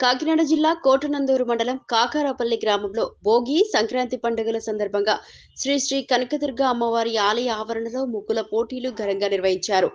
కాకినాడ జిల్లా కోటనందూరు మండలం కాకారాపల్లి గ్రామంలో భోగి సంక్రాంతి పండుగల సందర్భంగా శ్రీ శ్రీ కనకదుర్గ అమ్మవారి ఆలయ ఆవరణలో ముగ్గుల పోటీలు ఘనంగా నిర్వహించారు.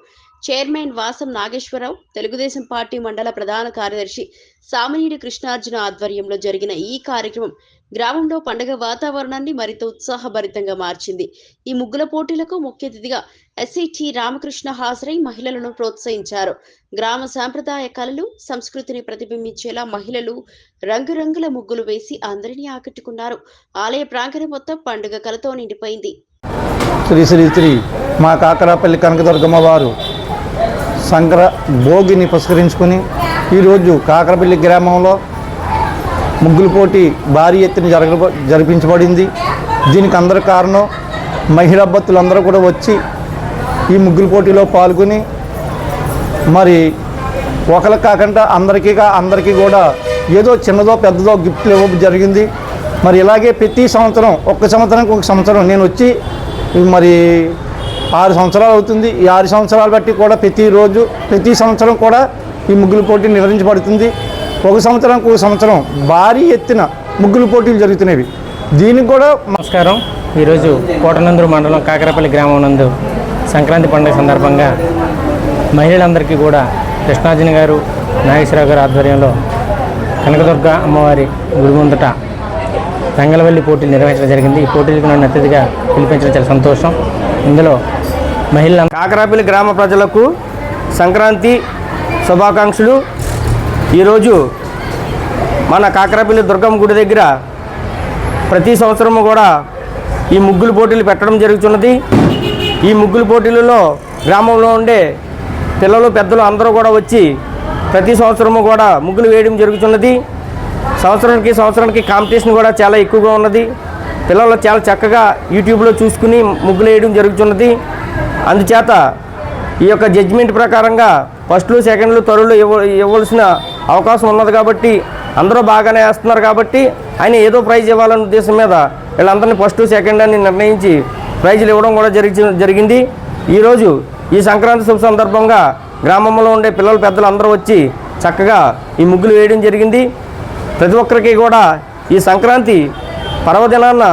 చైర్మన్ వాసం నాగేశ్వరరావు తెలుగుదేశం పార్టీ మండల ప్రధాన కార్యదర్శి సామినేని కృష్ణార్జున ఆధ్వర్యంలో జరిగిన ఈ కార్యక్రమం గ్రామంలో పండగ వాతావరణాన్ని మరింత ఉత్సాహభరితంగా మార్చింది. ఈ ముగ్గుల పోటీలకు ముఖ్య అతిథిగా ఎస్ఐటి రామకృష్ణ హాజరై మహిళలను ప్రోత్సహించారు. గ్రామ సాంప్రదాయ కళలు సంస్కృతిని ప్రతిబింబించేలా మహిళలు రంగురంగుల ముగ్గులు వేసి అందరినీ ఆకట్టుకున్నారు. ఆలయ ప్రాంగణం మొత్తం పండుగ కలతో నిండిపోయింది. శ్రీ శ్రీ శ్రీ మా కాకరాపల్లి కనకదుర్గమ్మ వారు సంక్ర భోగిని పురస్కరించుకుని ఈరోజు కాకరపల్లి గ్రామంలో ముగ్గుల పోటీ భారీ ఎత్తున జరగ జరిపించబడింది. దీనికి అందరి కారణం మహిళా భక్తులందరూ కూడా వచ్చి ఈ ముగ్గుల పోటీలో పాల్గొని మరి ఒకరికి కాకుండా అందరికీగా అందరికీ కూడా ఏదో చిన్నదో పెద్దదో గిఫ్ట్లు ఇవ్వ జరిగింది. మరి ఇలాగే ప్రతి సంవత్సరం ఒక్క సంవత్సరానికి ఒక సంవత్సరం నేను వచ్చి మరి ఆరు సంవత్సరాలు అవుతుంది. ఈ ఆరు సంవత్సరాలు బట్టి కూడా ప్రతిరోజు ప్రతి సంవత్సరం కూడా ఈ ముగ్గుల పోటీ నిర్వహించబడుతుంది. ఒక సంవత్సరం ఒక సంవత్సరం భారీ ఎత్తున ముగ్గుల పోటీలు జరుగుతున్నవి. దీనికి కూడా నమస్కారం. ఈరోజు కోటనందూరు మండలం కాకరపల్లి గ్రామం నందు సంక్రాంతి పండుగ సందర్భంగా మహిళలందరికీ కూడా కృష్ణార్జున గారు నాగేశ్వరరావు గారు ఆధ్వర్యంలో కనకదుర్గ అమ్మవారి గుడి ముందట రంగలవల్లి పోటీలు నిర్వహించడం జరిగింది. ఈ పోటీలకు నన్ను అతిథిగా పిలిపించడం చాలా సంతోషం. ఇందులో మహిళల కాకరాపల్లి గ్రామ ప్రజలకు సంక్రాంతి శుభాకాంక్షలు. ఈరోజు మన కాకరాపల్లి దుర్గమ్మ గుడి దగ్గర ప్రతి సంవత్సరము కూడా ఈ ముగ్గులు పోటీలు పెట్టడం జరుగుతున్నది. ఈ ముగ్గులు పోటీలలో గ్రామంలో ఉండే పిల్లలు పెద్దలు అందరూ కూడా వచ్చి ప్రతి సంవత్సరము కూడా ముగ్గులు వేయడం జరుగుతున్నది. సంవత్సరానికి సంవత్సరానికి కాంపిటీషన్ కూడా చాలా ఎక్కువగా ఉన్నది. పిల్లలు చాలా చక్కగా యూట్యూబ్లో చూసుకుని ముగ్గులు వేయడం జరుగుతున్నది. అందుచేత ఈ యొక్క జడ్జిమెంట్ ప్రకారంగా ఫస్ట్లు సెకండ్లు తరులు ఇవ్వ ఇవ్వాల్సిన అవకాశం ఉన్నది కాబట్టి అందరూ బాగానే వేస్తున్నారు కాబట్టి ఆయన ఏదో ప్రైజ్ ఇవ్వాలనే ఉద్దేశం మీద వీళ్ళందరినీ ఫస్ట్ సెకండ్ అని నిర్ణయించి ప్రైజులు ఇవ్వడం కూడా జరిగి జరిగింది. ఈరోజు ఈ సంక్రాంతి శుభ సందర్భంగా గ్రామంలో ఉండే పిల్లలు పెద్దలు అందరూ వచ్చి చక్కగా ఈ ముగ్గులు వేయడం జరిగింది. ప్రతి ఒక్కరికి కూడా ఈ సంక్రాంతి పర్వదినాన్న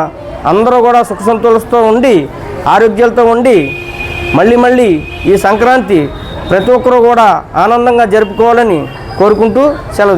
అందరూ కూడా సుఖ సంతోషంతో ఉండి ఆరోగ్యాలతో ఉండి మళ్ళీ మళ్ళీ ఈ సంక్రాంతి ప్రతి ఒక్కరూ కూడా ఆనందంగా జరుపుకోవాలని కోరుకుంటూ సెలవు